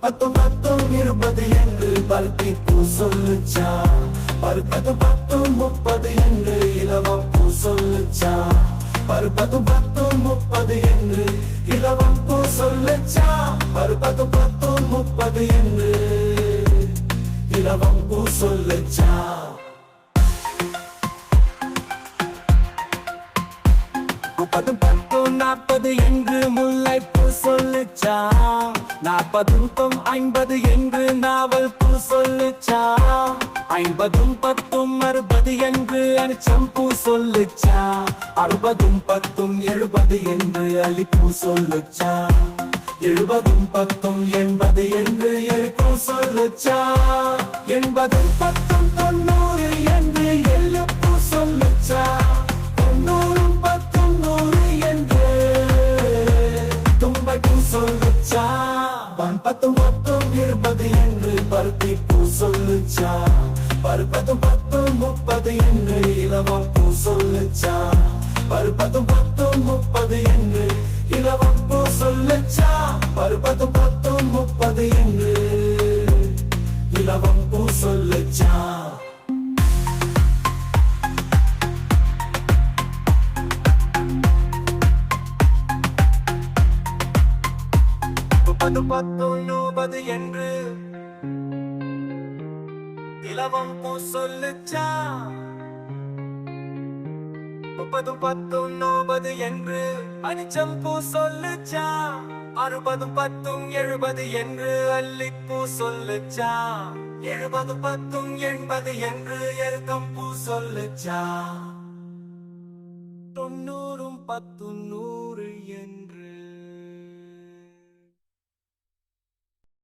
பத்தும் பத்தும் இருபது என்று பல்பி பூ சொல்லுச்சா. பருப்பது பத்தும் முப்பது என்று இலவம் பூ சொல்லுச்சா. பருப்பது பத்தும் முப்பது என்று இலவம் பூ சொல்லுச்சா. பருப்பது பத்தும் முப்பது என்று இலவம் பூ சொல்லுச்சா. முப்பது பத்து நாற்பது என்று நாற்பதும் ஐம்பது என்று நாவல் பூ சொல்லுச்சா? ஐம்பதும் பத்தும் அறுபது என்று அரிச்சம்பூ சொல்லுச்சா? அறுபதும் பத்தும் எழுபது என்று அலிப்பூ சொல்லுச்சா? எழுபதும் பத்தும் எண்பது என்று எழுப்பூ சொல்லுச்சா? எண்பதும் பத்தும் பன் பத்தும் இருபது என்று பருத்தி பூ சொல்லுச்சா. பருப்பதும் பத்தும் முப்பது என்று இலவம் பூ சொல்லுச்சா. முப்பது பத்து நூபது என்று இலவம் பூ சொல்லுச்சா முப்பது பத்து நூபது என்று அனிச்சம் பூ சொல்லுச்சா அறுபது பத்தும் எழுபது என்று அல்லிப்பூ சொல்லுச்சா எழுபது பத்தும் எண்பது என்று எருக்கம் பூ சொல்லுச்சா தொண்ணூறும் பத்து நூறு என்று